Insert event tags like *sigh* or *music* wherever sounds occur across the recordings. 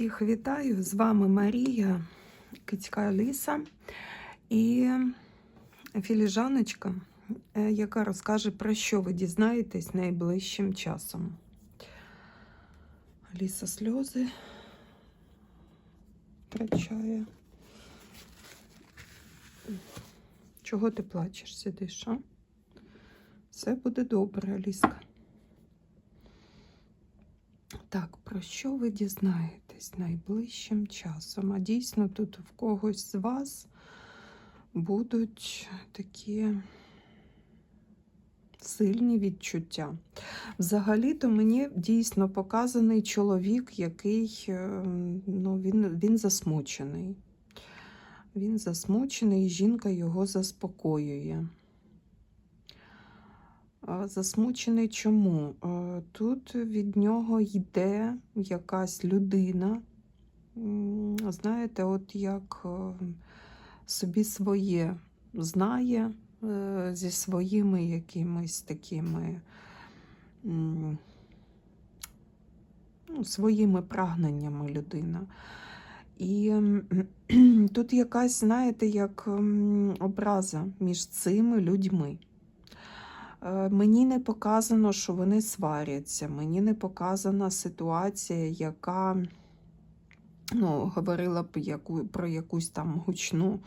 Всіх вітаю! З вами Марія, Кицька Аліса і філіжаночка, е, яка розкаже, про що ви дізнаєтесь найближчим часом. Аліса сльози втрачає. Чого ти плачеш, сидиш, а? Все буде добре, Аліска. Так, про що ви дізнаєтесь найближчим часом? А дійсно тут в когось з вас будуть такі сильні відчуття. Взагалі-то мені дійсно показаний чоловік, який е, ну, він, він засмучений. Він засмучений, і жінка його заспокоює. Засмучений чому? Тут від нього йде якась людина, знаєте, от як е, собі своє знає е, зі своїми якимись такими ну, своїми прагненнями людина. І *clears throat* тут якась, знаєте, як образа між цими людьми. Е, Мені не показано, що вони сваряться. Мені не показана ситуація, яка ну, говорила б яку, про якусь там гучну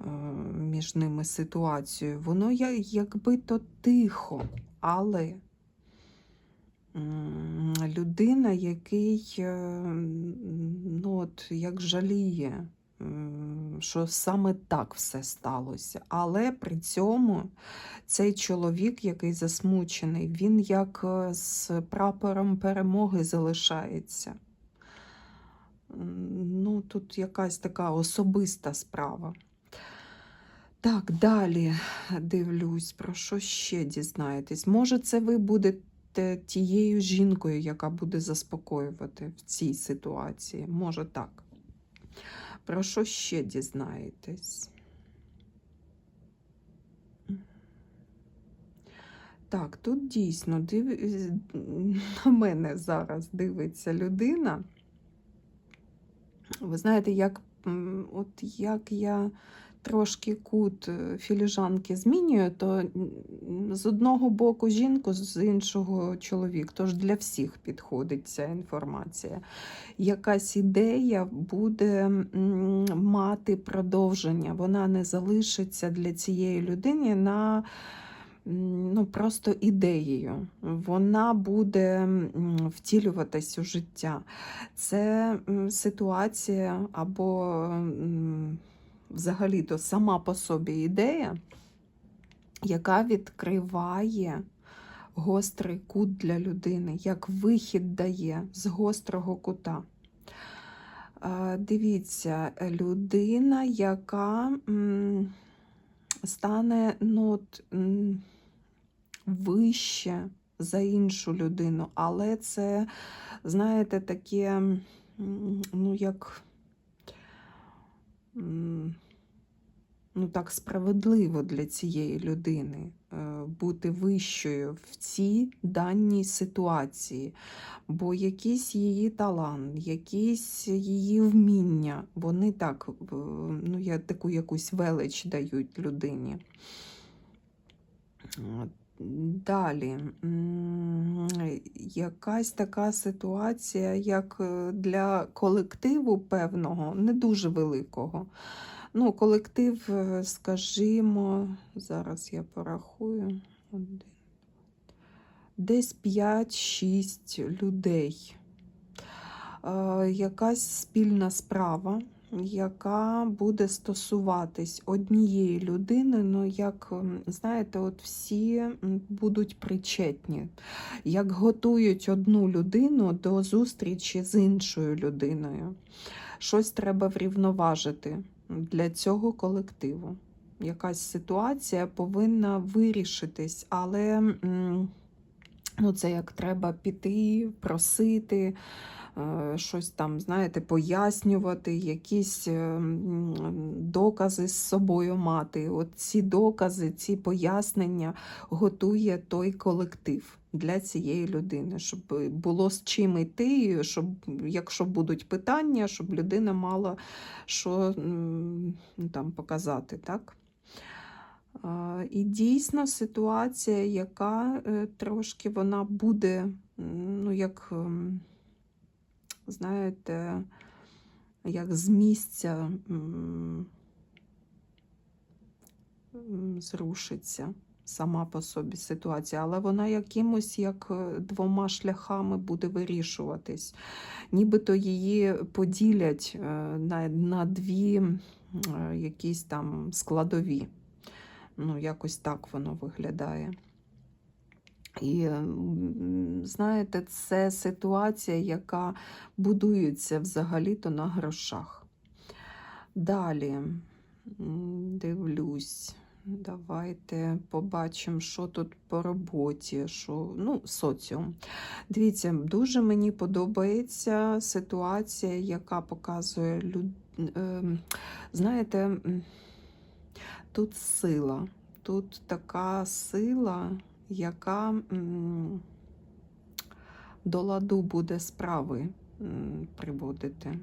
е, між ними ситуацію. Воно якби то тихо, але людина, який е, ну, от, як жаліє, що саме так все сталося. Але при цьому цей чоловік, який засмучений, він як е, з прапором перемоги залишається. Ну, тут якась така особиста справа. Так, далі дивлюсь, про що ще дізнаєтесь. Може, це ви будете тією жінкою, яка буде заспокоювати в цій ситуації. Може так. Про що ще дізнаєтесь? Так, тут дійсно див... *laughs* на мене зараз дивиться людина. Ви знаєте, як, от як я трошки кут е, філіжанки змінюю, то з одного боку жінку, з іншого чоловік. Тож для всіх підходить ця інформація. Якась ідея буде мати продовження, вона не залишиться для цієї людини на ну, просто ідеєю. Вона буде втілюватись у життя. Це ситуація або взагалі-то сама по собі ідея, яка відкриває гострий кут для людини, як вихід дає з гострого кута. Е, Дивіться, людина, яка стане ну, вище за іншу людину, але це, знаєте, таке, ну, як ну, так справедливо для цієї людини е, бути вищою в цій даній ситуації. Бо якийсь її талант, якісь її вміння, вони так, е, ну, я таку якусь велич дають людині. Далі, якась така ситуація, як е, для колективу певного, не дуже великого. Ну, колектив, е, скажімо, зараз я порахую. Десь 5-6 людей. Е, Якась спільна справа, яка буде стосуватись однієї людини, ну як, знаєте, от всі будуть причетні, як готують одну людину до зустрічі з іншою людиною. Щось треба врівноважити для цього колективу. Якась ситуація повинна вирішитись, але ну, це як треба піти, просити, щось там, знаєте, пояснювати, якісь е, докази з собою мати. От ці докази, ці пояснення готує той колектив для цієї людини, щоб було з чим йти, щоб, якщо будуть питання, щоб людина мала що там показати, так? І дійсно ситуація, яка е, трошки вона буде, ну, як, ем, знаєте, як з місця зрушиться сама по собі ситуація, але вона якимось як е, двома шляхами буде вирішуватись. Нібито її поділять е, на, на дві е, якісь там складові. Ну, якось так воно виглядає. І знаєте, це ситуація, яка будується взагалі-то на грошах. Далі дивлюсь. Давайте побачимо, що тут по роботі, що ну, соціум. Дивіться, дуже мені подобається ситуація, яка показує люд... ем, знаєте, тут сила, тут така сила, яка до ладу буде справи приводити.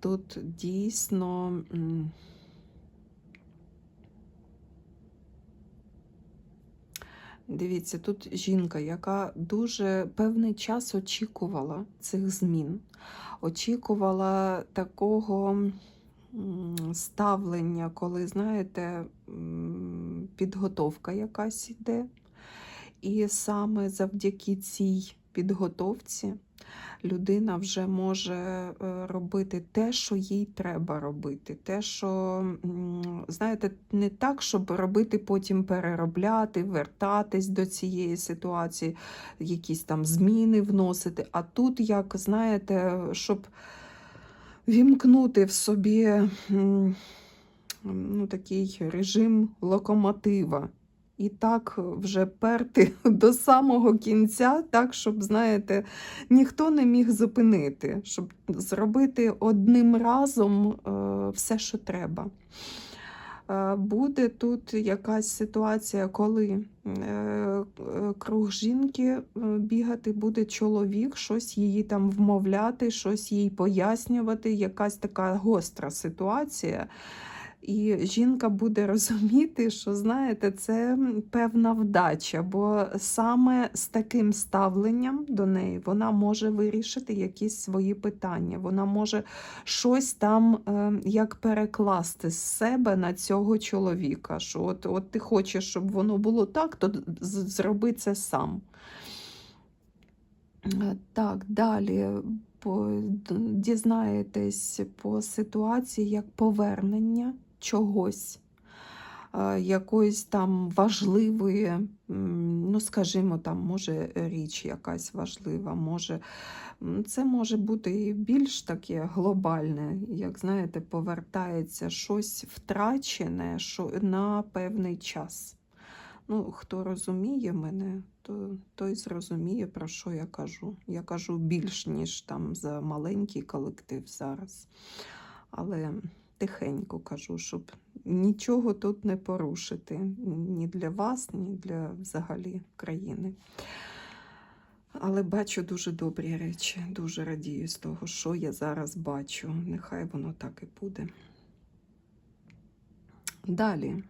Тут дійсно. Дивіться, тут жінка, яка дуже певний час очікувала цих змін, очікувала такого ставлення, коли, знаєте, підготовка якась йде. І саме завдяки цій підготовці людина вже може е, робити те, що їй треба робити. Те, що, знаєте, не так, щоб робити потім переробляти, вертатись до цієї ситуації, якісь там зміни вносити. А тут, як знаєте, щоб вімкнути в собі ну, такий режим локомотива. І так вже перти *laughs* до самого кінця, так, щоб, знаєте, ніхто не міг зупинити, щоб зробити одним разом е, все, що треба. Е, Буде тут якась ситуація, коли е, круг жінки бігати буде чоловік, щось її там вмовляти, щось їй пояснювати, якась така гостра ситуація. І жінка буде розуміти, що знаєте, це певна вдача, бо саме з таким ставленням до неї вона може вирішити якісь свої питання. Вона може щось там е, як перекласти з себе на цього чоловіка. Що от, от ти хочеш, щоб воно було так, то зроби це сам. Е, Так, далі дізнаєтесь по ситуації як повернення чогось, е, якоїсь там важливої, ну, скажімо, там, може, річ якась важлива, може, це може бути і більш таке глобальне, як знаєте, повертається щось втрачене на певний час. Ну, хто розуміє мене, то той зрозуміє, про що я кажу. Я кажу більш, ніж там за маленький колектив зараз. Але тихенько кажу, щоб нічого тут не порушити ні для вас, ні для взагалі країни. Але бачу дуже добрі речі, дуже радію з того, що я зараз бачу. Нехай воно так і буде. Далі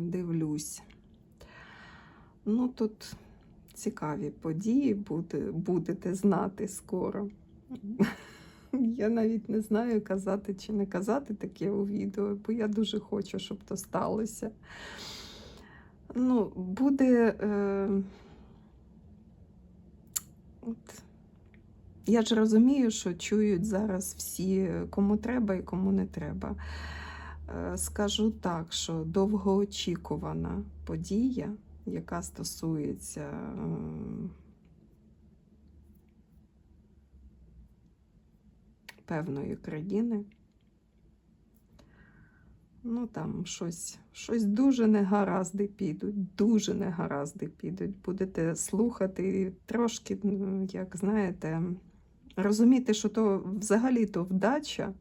дивлюсь. Ну, тут цікаві події буде, будете знати скоро. Я навіть не знаю, казати чи не казати таке у відео, бо я дуже хочу, щоб то сталося. Ну, буде. Е... От. Я ж розумію, що чують зараз всі, кому треба і кому не треба. Е, Скажу так, що довгоочікувана подія, яка стосується певної країни. Ну, там щось, щось дуже негаразди підуть, дуже негаразди підуть. Будете слухати трошки, як знаєте, розуміти, що то взагалі-то вдача,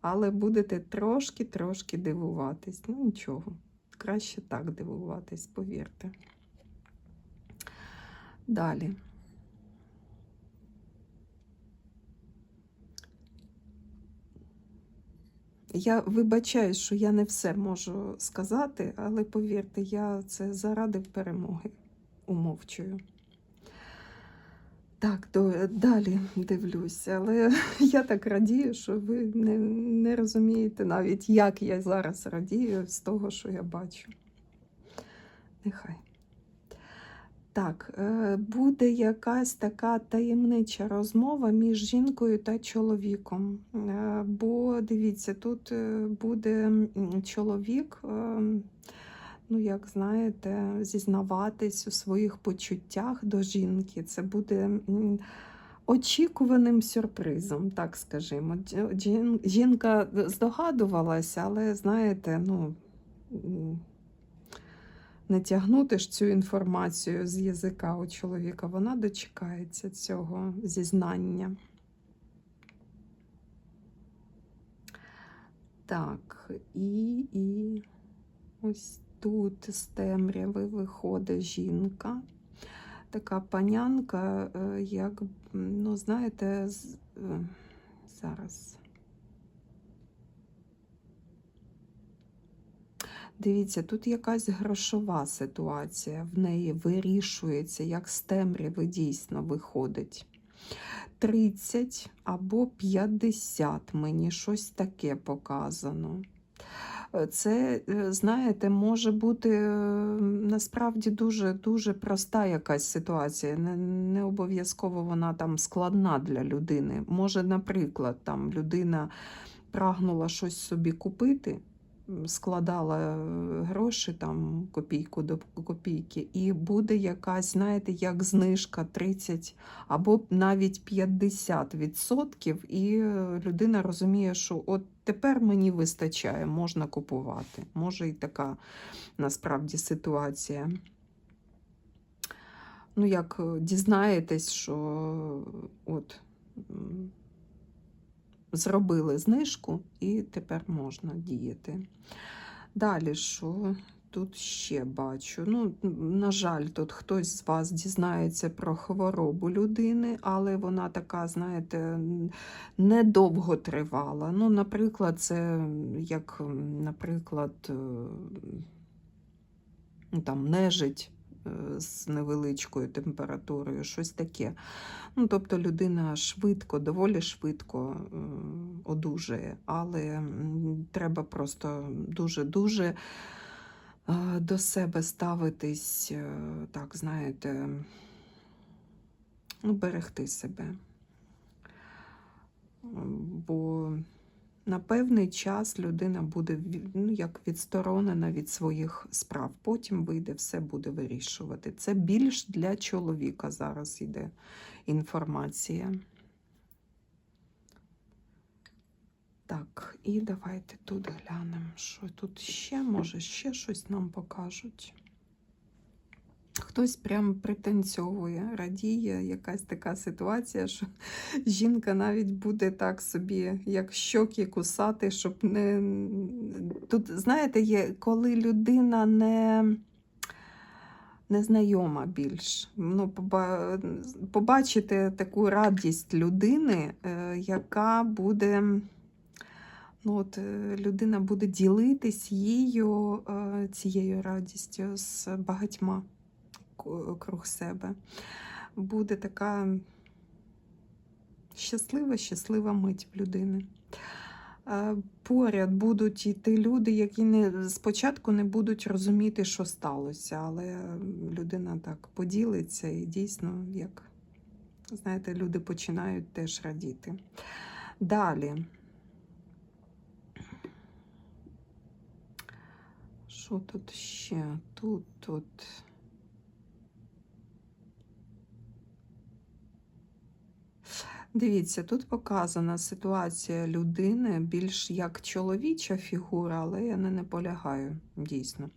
але будете трошки-трошки дивуватись. Ну нічого, краще так дивуватись, повірте. Далі. Я вибачаю, що я не все можу сказати, але повірте, я це заради перемоги умовчую. Так, то далі дивлюся, але *laughs* я так радію, що ви не, не розумієте навіть, як я зараз радію з того, що я бачу. Нехай. Так, е, буде якась така таємнича розмова між жінкою та чоловіком. Е, Бо дивіться, тут е, буде чоловік, ну як знаєте, зізнаватись у своїх почуттях до жінки. Це буде очікуваним сюрпризом, так скажімо. Жінка здогадувалася, але знаєте, ну. Не тягнути ж цю інформацію з язика у чоловіка, вона дочекається цього зізнання. Так, і, і ось тут з темряви виходить жінка. Така панянка, е, як, ну, знаєте, е, зараз. Дивіться, тут якась грошова ситуація в неї вирішується, як з темряви дійсно виходить. 30 або 50 мені щось таке показано. Це, е, знаєте, може бути е, насправді дуже дуже проста якась ситуація. Не, не обов'язково вона там складна для людини. Може, наприклад, там людина прагнула щось собі купити, складала е, гроші там копійку до копійки, і буде якась, знаєте, як знижка 30 або навіть 50%, і е, людина розуміє, що от тепер мені вистачає, можна купувати. Може і така насправді ситуація. Ну, як е, дізнаєтесь, що от зробили знижку і тепер можна діяти. Далі, що тут ще бачу? Ну, на жаль, тут хтось з вас дізнається про хворобу людини, але вона така, знаєте, недовго тривала. Ну, наприклад, це як, наприклад, е, ну, там нежить з невеличкою температурою, щось таке. Ну, тобто людина швидко, доволі швидко е, одужає, але треба просто дуже-дуже е, до себе ставитись, е, так, знаєте, ну, берегти себе. Бо на певний час людина буде ну, як відсторонена від своїх справ. Потім вийде, все буде вирішувати. Це більш для чоловіка зараз йде інформація. Так, і давайте тут глянемо, що тут ще, може, ще щось нам покажуть. Хтось прям пританцьовує, радіє, якась така ситуація, що *laughs* жінка навіть буде так собі, як щоки кусати, щоб не. Тут, знаєте, є, коли людина не. Незнайома більш. Ну. Побачити таку радість людини, е, яка буде. Ну, от, е, людина буде ділитись її е, цією радістю з багатьма круг себе. Буде така щаслива, щаслива мить в людини. Е, Поряд будуть йти люди, які не, спочатку не будуть розуміти, що сталося, але людина так поділиться і дійсно, як знаєте, люди починають теж радіти. Далі. Що тут ще? Тут, тут. Дивіться, тут показана ситуація людини більш як чоловіча фігура, але я не наполягаю, дійсно.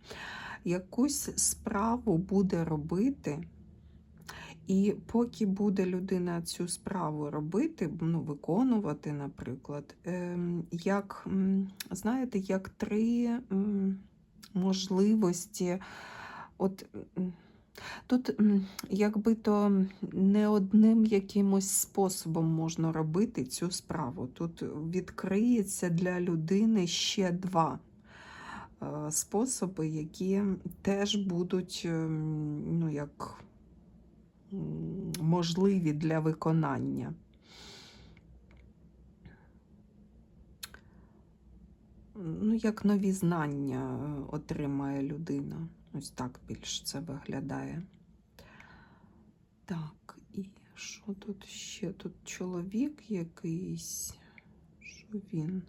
Якусь справу буде робити, І поки буде людина цю справу робити, ну, виконувати, наприклад, ем, як, знаєте, як три можливості. От, тут якби то не одним якимось способом можна робити цю справу. Тут відкриється для людини ще два е, способи, які теж будуть ем, ну, як можливі для виконання. Ну, як нові знання е, отримає людина. Ось так більш це виглядає. Так, і що тут ще? Тут чоловік якийсь. Що він?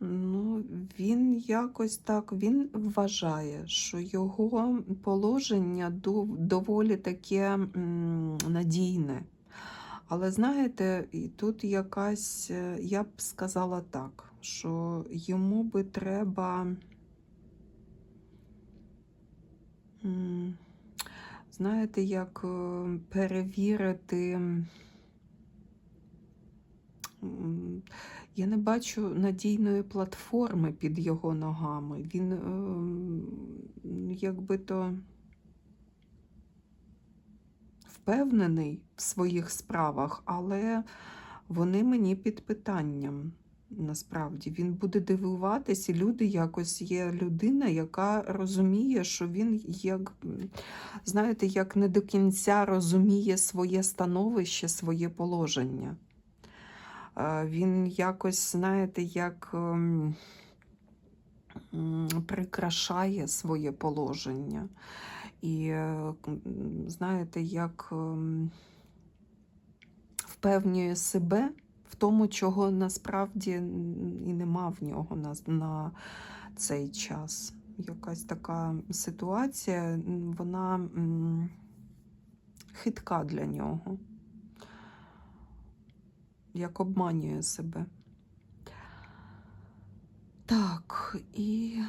Ну, він якось так, він вважає, що його положення доволі таке надійне. Але знаєте, і тут якась, е, я б сказала так, що йому би треба, знаєте, як е, перевірити. Я не бачу надійної платформи під його ногами. Він ем, якби то впевнений в своїх справах, але вони мені під питанням. Насправді він буде дивуватись, і люди якось є людина, яка розуміє, що він як, знаєте, як не до кінця розуміє своє становище, своє положення. Він якось, знаєте, як ем, прикрашає своє положення. І, е, знаєте, як ем, впевнює себе в тому, чого насправді і нема в нього на, на цей час. Якась така ситуація, вона хитка для нього, як обманює себе. Так, і.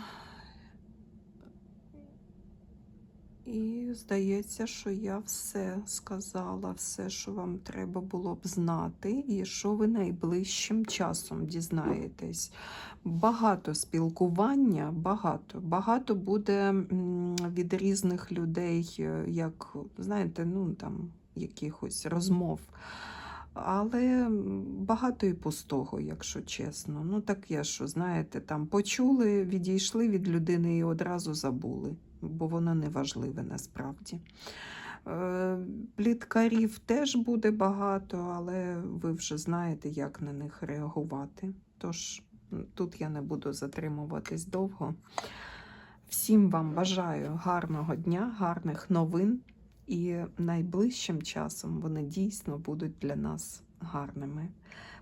І здається, що я все сказала, все, що вам треба було б знати, і що ви найближчим часом дізнаєтесь. Багато спілкування, багато. Багато буде від різних людей, як, знаєте, ну там якихось розмов. Але багато і пустого, якщо чесно. Ну таке, що, знаєте, там почули, відійшли від людини і одразу забули, бо воно не важливе насправді. Е, Пліткарів теж буде багато, але ви вже знаєте, як на них реагувати. Тож тут я не буду затримуватись довго. Всім вам бажаю гарного дня, гарних новин. І найближчим часом вони дійсно будуть для нас гарними.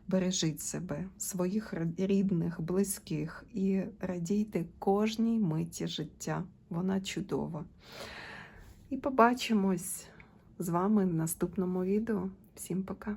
Бережіть себе, своїх рідних, близьких і радійте кожній миті життя. Вона чудова. І побачимось з вами в наступному відео. Всім пока!